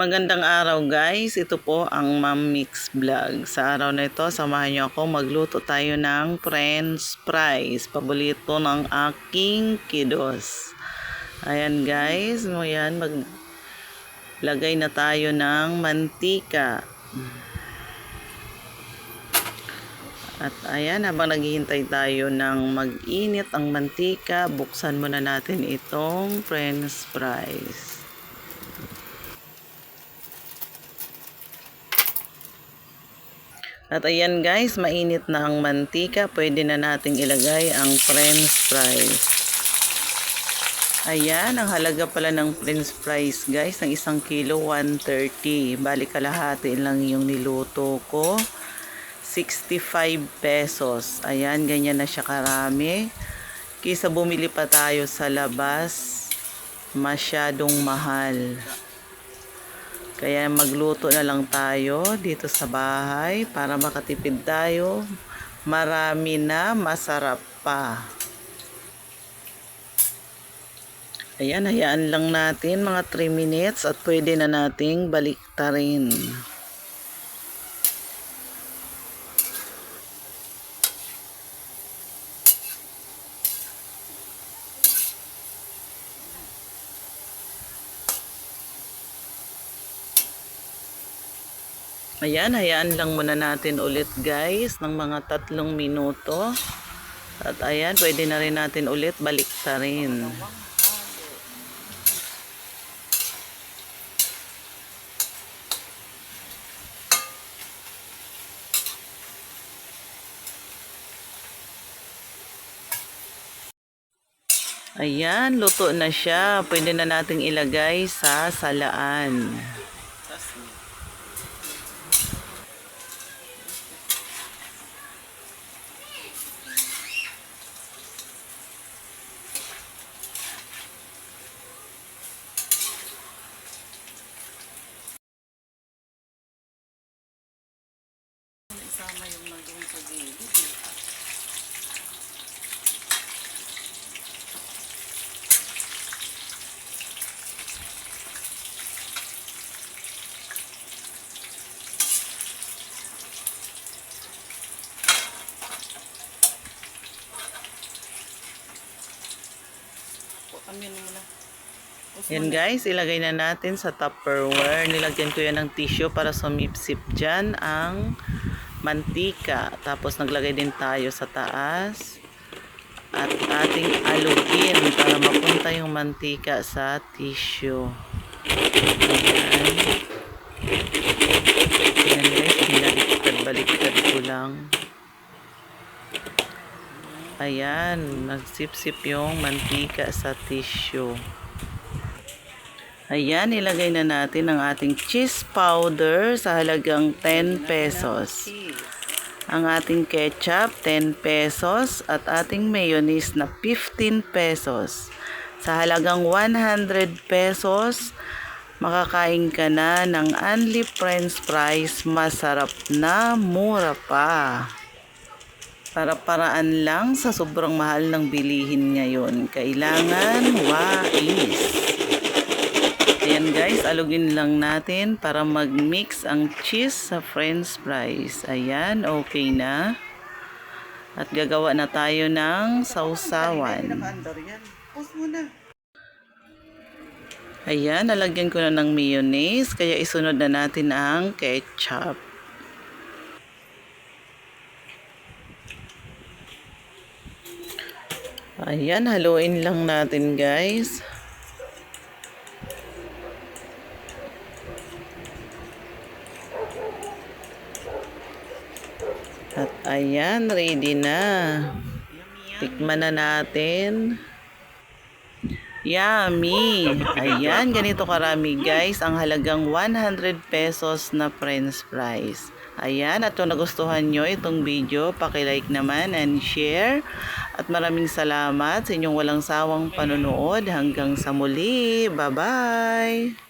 Magandang araw guys, ito po ang Ma'am Mix Vlog. Sa araw na ito, samahan niyo ako magluto tayo ng french fries. Paborito ng aking kiddos. Ayan guys, mo maglagay na tayo ng mantika. At ayan, habang naghihintay tayo ng mag-init ang mantika, buksan muna natin itong french fries. At ayan guys, mainit na ang mantika. Pwede na nating ilagay ang french fries. Ayan, ang halaga pala ng french fries guys, ng isang kilo, 130. Bali kalahati lang yung niluto ko. 65 pesos. Ayan, ganyan na siya karami. Kisa bumili pa tayo sa labas, masyadong mahal. Kaya magluto na lang tayo dito sa bahay para makatipid tayo. Marami na, masarap pa. Ayan, hayaan lang natin mga 3 minutes at pwede na nating baliktarin. Ayan, hayaan lang muna natin ulit guys ng mga tatlong minuto. At ayan, pwede na rin natin ulit baliktarin. Ayan, luto na siya. Pwede na nating ilagay sa salaan. Isama yung nagawin sa gilid. eh. Yan guys, ilagay na natin sa Tupperware. Nilagyan ko yan ng tissue para sumipsip dyan ang mantika. Tapos naglagay din tayo sa taas. At ating alugin para mapunta yung mantika sa tissue. Ayan. Ayan guys, binaliktad-baliktad ko lang. Ayan, nagsip-sip yung mantika sa tissue. Ayan, ilagay na natin ang ating cheese powder sa halagang 10 pesos. Ang ating ketchup, 10 pesos. At ating mayonnaise na 15 pesos. Sa halagang 100 pesos, makakain ka na ng only french fries. Masarap na, mura pa. Para-paraan lang sa sobrang mahal ng bilihin ngayon. Kailangan wais. Ayan guys, alugin lang natin para mag-mix ang cheese sa french fries. Ayan, okay na. At gagawa na tayo ng sausawan. Ayan, nalagyan ko na ng mayonnaise, kaya isunod na natin ang ketchup. Ayan, haluin lang natin guys. At ayan, ready na. Tikman na natin. Yummy! Ayan, ganito karami guys. Ang halagang 100 pesos na french fries. Ayan, at kung nagustuhan nyo itong video, pakilike naman and share. At maraming salamat sa inyong walang sawang panonood. Hanggang sa muli. Bye-bye!